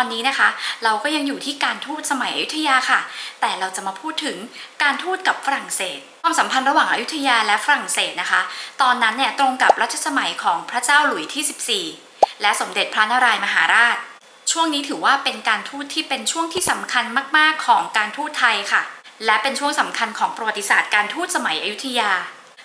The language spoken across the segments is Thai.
อนนี้นะคะ เราก็ยังอยู่ที่การทูตสมัยอยุธยาค่ะ แต่เราจะมาพูดถึงการทูตกับฝรั่งเศสความสัมพันธ์ระหว่างอยุธยาและฝรั่งเศสนะคะ ตอนนั้นเนี่ยตรงกับรัชสมัยของพระเจ้าหลุยที่ 14 และสมเด็จพระนารายมหาราช ช่วงนี้ถือว่าเป็นการทูตที่เป็นช่วงที่สำคัญมาก ๆ ของการทูตไทยค่ะ และเป็นช่วงสำคัญของประวัติศาสตร์การทูตสมัยอยุธยา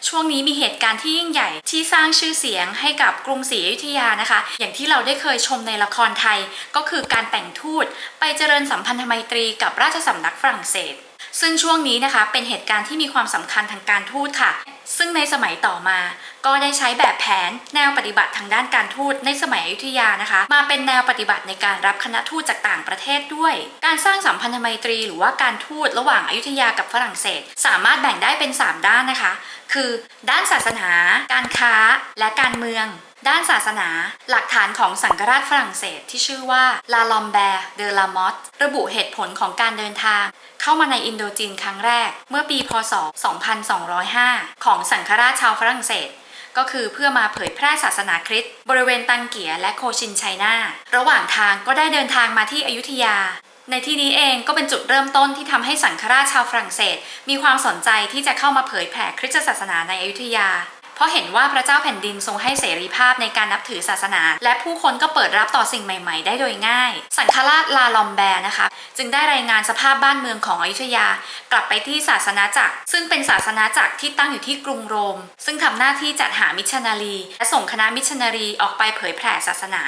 ช่วงนี้มีเหตุการณ์ที่ยิ่งใหญ่ที่สร้างชื่อเสียงให้กับกรุงศรีอยุธยานะคะ อย่างที่เราได้เคยชมในละครไทย ก็คือการแต่งทูตไปเจริญสัมพันธไมตรีกับราชสำนักฝรั่งเศส ซึ่งช่วงนี้นะคะเป็นเหตุการณ์ที่มีความสำคัญทางการทูตค่ะ ซึ่งในสมัยต่อมา ก็ได้ใช้แบบแผนแนวปฏิบัติทางด้านการทูตในสมัยอยุธยานะคะ มาเป็นแนวปฏิบัติในการรับคณะทูตจากต่างประเทศด้วย การสร้างสัมพันธไมตรี หรือว่าการทูตระหว่างอยุธยากับฝรั่งเศส สามารถแบ่งได้เป็น 3 ด้านนะคะ คือ ด้านศาสนา การค้า และการเมือง ด้านศาสนา หลักฐานของสังกราชฝรั่งเศสที่ชื่อว่าลาลอมแบร์เดลามอตระบุเหตุผลของการเดินทาง เข้ามาในอินโดจีนครั้งแรก เมื่อปีพศ 2205 ของสังฆราชชาวฝรั่งเศสก็คือเพื่อมาเผยแพร่ศาสนาคริสต์บริเวณตังเกียและโคชินไชน่า ระหว่างทางก็ได้เดินทางมาที่อยุธยา ในที่นี้เองก็เป็นจุดเริ่มต้นที่ทำให้สังฆราชชาวฝรั่งเศส มีความสนใจที่จะเข้ามาเผยแผ่คริสตศาสนาในอยุธยา เพราะเห็นว่าพระเจ้าแผ่นดินทรงให้เสรีภาพในการนับถือศาสนา และผู้คนก็เปิดรับต่อสิ่งใหม่ๆ ได้โดยง่าย สังฆราชลาลอมแบร์นะคะ จึงได้รายงานสภาพบ้านเมืองของอยุธยา กลับไปที่ศาสนาจักร ซึ่งเป็นศาสนาจักรที่ตั้งอยู่ที่กรุงโรม ซึ่งทำหน้าที่จัดหามิชชันนารี และส่งคณะมิชชันนารีออกไปเผยแผ่ศาสนา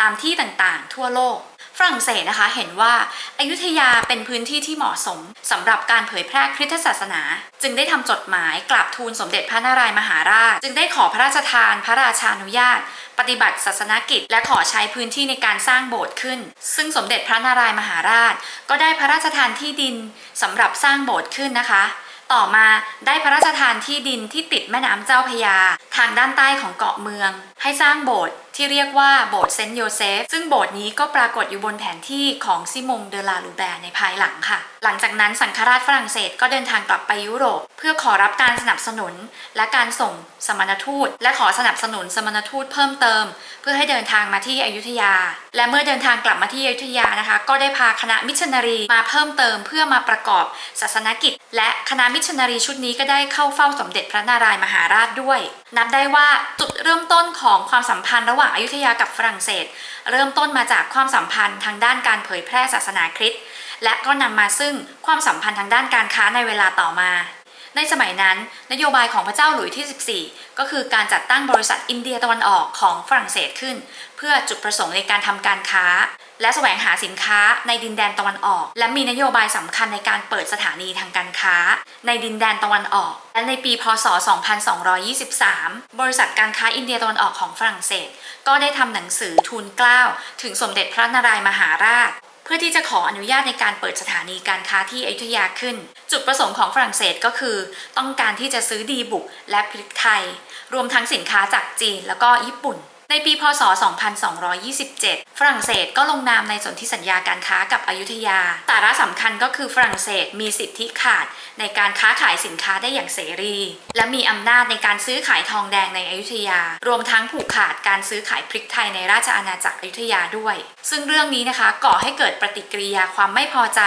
ตามที่ต่างๆ ทั่วโลกฝรั่งเศสนะคะเห็นว่าอายุทยาเป็นพื้นที่ที่เหมาะสมสำหรับการเผยแพร่คริสตศาสนา จึงได้ทำจดหมายกราบทูลสมเด็จพระนารายณ์มหาราชจึงได้ขอพระราชทานพระราชานุญาต ปฏิบัติศาสนกิจ และขอใช้พื้นที่ในการสร้างโบสถ์ขึ้น ซึ่งสมเด็จพระนารายมหาราช ก็ได้พระราชทานที่ดินสำหรับสร้างโบสถ์ขึ้นนะคะ ต่อมาได้พระราชทานที่ดินที่ติดแม่น้ำเจ้าพยา ทางด้านใต้ของเกาะเมือง ให้สร้างโบสถ์ที่เรียกว่าโบสถ์เซนต์โยเซฟซึ่งโบสถ์นี้ก็ปรากฏอยู่บนแผนที่ของซิมงเดลาลูแบร์ในภายหลังค่ะ หลังจากนั้นสังฆราชฝรั่งเศสก็เดินทางกลับไปยุโรป เพื่อขอรับการสนับสนุน และการส่งสมณทูต และขอสนับสนุนสมณทูตเพิ่มเติม เพื่อให้เดินทางมาที่อยุธยา และเมื่อเดินทางกลับมาที่อยุธยานะคะ ก็ได้พาคณะมิชชันนารีมาเพิ่มเติม เพื่อมาประกอบศาสนกิจ และคณะมิชชันนารีชุดนี้ก็ได้เข้าเฝ้าสมเด็จพระนารายณ์มหาราชด้วย นับได้ว่าจุดเริ่มต้นของความสัมพันธ์ระหว่างอยุธยากับฝรั่งเศส เริ่มต้นมาจากความสัมพันธ์ทางด้านการเผยแพร่ศาสนาคริสต์และก็นำมาซึ่งความสัมพันธ์ทางด้านการค้าในเวลาต่อมา ในสมัยนั้น นโยบายของพระเจ้าหลุยส์ที่ 14 ก็คือการจัดตั้งบริษัทอินเดียตะวันออกของฝรั่งเศสขึ้น เพื่อจุดประสงค์ในการทำการค้า และแสวงหาสินค้าในดินแดนตะวันออก และมีนโยบายสำคัญในการเปิดสถานีทางการค้า ในดินแดนตะวันออก และในปี พศ 2223 บริษัทการค้าอินเดียตะวันออกของฝรั่งเศส ก็ได้ทำหนังสือทูลเกล้าถึงสมเด็จพระนารายมหาราช พื่อที่จะขออนุญาตในการเปิดสถานีการค้าที่อยุธยาขึ้น จุดประสงค์ของฝรั่งเศสก็คือ ต้องการที่จะซื้อดีบุกและพริกไทย รวมทั้งสินค้าจากจีนแล้วก็ญี่ปุ่น ในปีพศ 2227 ฝรั่งเศสก็ลงนามในสนธิสัญญาการค้ากับอยุธยา สาระสำคัญก็คือฝรั่งเศสมีสิทธิขาดในการค้าขายสินค้าได้อย่างเสรี และมีอำนาจในการซื้อขายทองแดงในอยุธยา รวมทั้งผูกขาดการซื้อขายพริกไทยในราชอาณาจักรอยุธยาด้วย ซึ่งเรื่องนี้นะคะก่อให้เกิดปฏิกิริยาความไม่พอใจ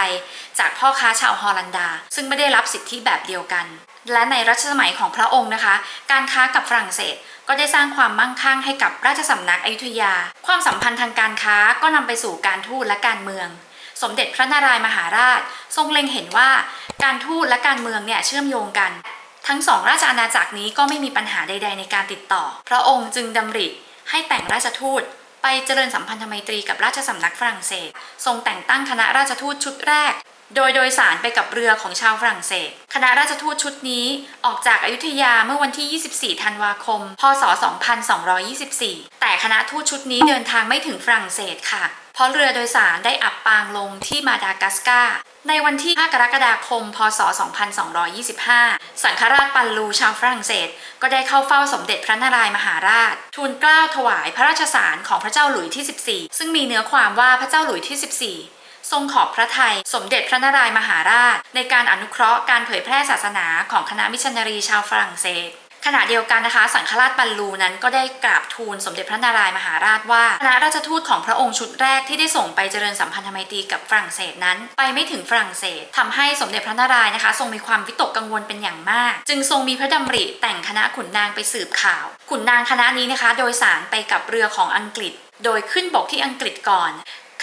จากพ่อค้าชาวฮอลันดา ซึ่งไม่ได้รับสิทธิแบบเดียวกัน และในรัชสมัยของพระองค์นะคะ การค้ากับฝรั่งเศสก็ได้สร้างความมั่งคั่งให้กับราชสำนักอยุธยา ความสัมพันธ์ทางการค้าก็นำไปสู่การทูตและการเมือง สมเด็จพระนารายณ์มหาราช ทรงเล็งเห็นว่าการทูตและการเมืองเนี่ยเชื่อมโยงกัน ทั้งสองราชอาณาจักรนี้ก็ไม่มีปัญหาใด ๆ ในการติดต่อ พระองค์จึงดำริให้แต่งราชทูตไปเจริญสัมพันธไมตรีกับราชสำนักฝรั่งเศส ทรงแต่งตั้งคณะราชทูตชุดแรก โดยโดยสารไปกับเรือของชาวฝรั่งเศส คณะราชทูตชุดนี้ออกจากอายุทยาเมื่อวันที่ 24 ธันวาคม พศ 2224 แต่คณะทูตชุดนี้เดินทางไม่ถึงฝรั่งเศสค่ะ เพราะเรือโดยสารได้อับปางลงที่มาดากัสการ์ในวันที่ 5 กรกฎาคม พศ 2225 สังฆราชปัลลูชาวฝรั่งเศส ก็ได้เข้าเฝ้าสมเด็จพระนารายมหาราช ทูลเกล้าถวายพระราชสารของพระเจ้าหลุยที่ 14 ซึ่งมีเนื้อความว่าพระเจ้าหลุยที่ 14 ทรงขอบพระทัยสมเด็จพระนารายมหาราช ในการอนุเคราะห์การเผยแพร่ศาสนาของคณะมิชชันนารีชาวฝรั่งเศสขณะเดียวกันนะคะ สังฆราชบรรลูนั้นก็ได้กราบทูลสมเด็จพระนารายมหาราชว่าคณะราชทูตของพระองค์ชุดแรกที่ได้ส่งไปเจริญสัมพันธไมตรีกับฝรั่งเศสนั้น ไปไม่ถึงฝรั่งเศสทำให้สมเด็จพระนารายณ์นะคะ ทรงมีความวิตกกังวลเป็นอย่างมาก จึงทรงมีพระดำริแต่งคณะขุนนางไปสืบข่าว ขุนนางคณะนี้นะคะ โดยสารไปกับเรือของอังกฤษ โดยขึ้นบกที่อังกฤษก่อน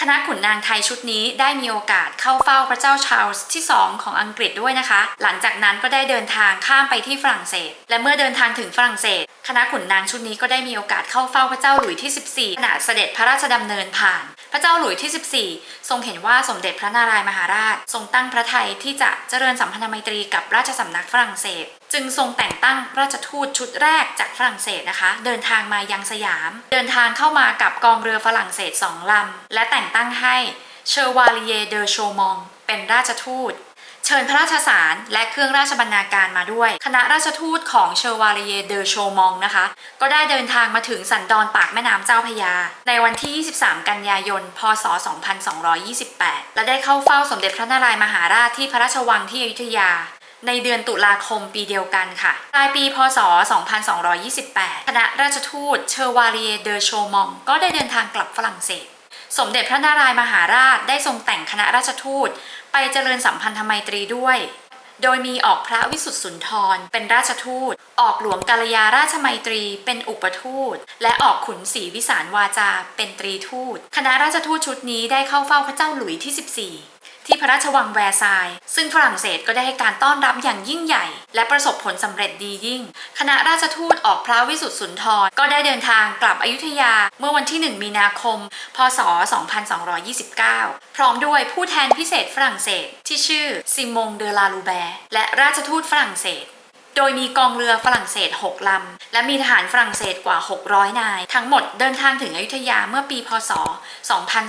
คณะขุนนางไทยชุดนี้ได้มีโอกาสเข้าเฝ้าพระเจ้าชาร์ลส์ที่ 2 ของอังกฤษด้วยนะคะ หลังจากนั้นก็ได้เดินทางข้ามไปที่ฝรั่งเศส และเมื่อเดินทางถึงฝรั่งเศส คณะขุนนางชุดนี้ก็ได้มีโอกาสเข้าเฝ้าพระเจ้าหลุยส์ที่ 14ขณะเสด็จพระราชดำเนินผ่าน พระเจ้าหลุยส์ที่ 14 ทรงเห็นว่าสมเด็จพระนารายมหาราช ทรงตั้งพระทัยที่จะเจริญสัมพันธไมตรีกับราชสำนักฝรั่งเศส จึงทรงแต่งตั้งราชทูตชุดแรกจากฝรั่งเศสนะคะ เดินทางมายังสยาม เดินทางเข้ามากับกองเรือฝรั่งเศสสองลำและแต่งตั้งให้เชอวาลีเยเดอโชมอง เป็นราชทูต เชิญพระราชสารและเครื่องราชบรรณาการมาด้วย คณะราชทูตของเชอวาลีเยเดอโชมองนะคะ ก็ได้เดินทางมาถึงสันดอนปากแม่น้ำเจ้าพยา ในวันที่ 23 กันยายน พศ 2228 และได้เข้าเฝ้าสมเด็จพระนารายณ์มหาราชที่พระราชวังที่อยุธยาในเดือนตุลาคมปีเดียวกันค่ะปลายปีพศ 2228 คณะราชทูตเชอวาลีเยเดอโชมอง ก็ได้เดินทางกลับฝรั่งเศส สมเด็จพระนารายณ์มหาราชได้ทรงแต่งคณะราชทูต ไปเจริญสัมพันธไมตรีด้วย โดยมีออกพระวิสุทธิสุนทร เป็นราชทูต ออกหลวงกาลยาราชไมตรี เป็นอุปทูต และออกขุนศรีวิสารวาจา เป็นตรีทูต คณะราชทูตชุดนี้ได้เข้าเฝ้าพระเจ้าหลุยที่ 14 ที่พระราชวังแวร์ซายซึ่งฝรั่งเศสก็ได้ให้การต้อนรับอย่างยิ่งใหญ่ และประสบผลสำเร็จดียิ่ง คณะราชทูตออกพระวิสุทธิสุนทร ก็ได้เดินทางกลับอยุธยาเมื่อวันที่ 1 มีนาคม พศ 2229 พร้อมด้วยผู้แทนพิเศษฝรั่งเศสที่ชื่อซิมงเดลาลูแบร์และราชทูตฝรั่งเศส โดยมีกองเรือฝรั่งเศส 6 ลำ และมีทหารฝรั่งเศสกว่า 600 นาย ทั้งหมดเดินทางถึงอยุธยาเมื่อปีพศ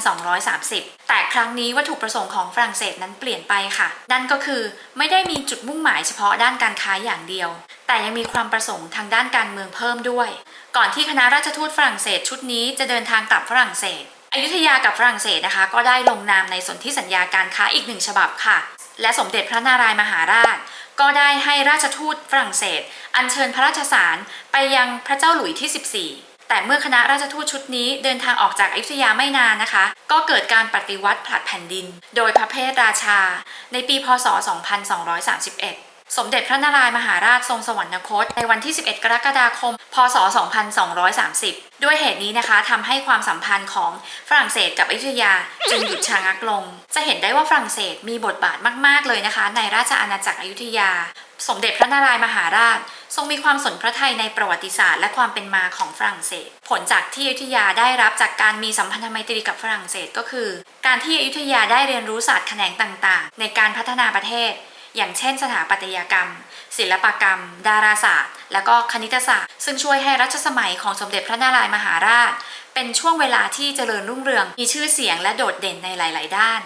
2230 แต่ครั้งนี้วัตถุประสงค์ของฝรั่งเศสนั้นเปลี่ยนไปค่ะ นั่นก็คือไม่ได้มีจุดมุ่งหมายเฉพาะด้านการค้าอย่างเดียว แต่ยังมีความประสงค์ทางด้านการเมืองเพิ่มด้วย ก่อนที่คณะราชทูตฝรั่งเศสชุดนี้จะเดินทางกลับฝรั่งเศสอยุธยากับฝรั่งเศสนะคะ ก็ได้ลงนามในสนธิสัญญาการค้าอีกหนึ่งฉบับค่ะ และสมเด็จพระนารายมหาราช ก็ได้ให้ราชทูตฝรั่งเศส อัญเชิญพระราชสารไปยังพระเจ้าหลุยที่ 14 แต่เมื่อคณะราชทูตชุดนี้เดินทางออกจากอยุธยาไม่นานนะคะ ก็เกิดการปฏิวัติผลัดแผ่นดิน โดยพระเพทราชา ในปีพศ 2231 สมเด็จพระนารายณ์มหาราชทรงสวรรคต ในวันที่ 11 กรกฎาคม พศ 2230 ด้วยเหตุนี้นะคะทำให้ความสัมพันธ์ของฝรั่งเศสกับอยุธยาจึงหยุดชะงักลง จะเห็นได้ว่าฝรั่งเศสมีบทบาทมาก ๆ เลยนะคะ ในราชอาณาจักรอยุธยา สมเด็จพระนารายณ์มหาราช ทรงมีความสนพระทัยในประวัติศาสตร์และความเป็นมาของฝรั่งเศส ผลจากที่อยุธยาได้รับจากการมีสัมพันธไมตรีกับฝรั่งเศสก็คือ การที่อยุธยาได้เรียนรู้ศาสตร์แขนงต่าง ๆ ในการพัฒนาประเทศ อย่างเช่น สถาปัตยกรรม ศิลปกรรม ดาราศาสตร์ และก็คณิตศาสตร์ ซึ่งช่วยให้รัชสมัยของสมเด็จพระนารายมหาราช เป็นช่วงเวลาที่เจริญรุ่งเรืองมีชื่อเสียงและโดดเด่นในหลาย ๆ ด้าน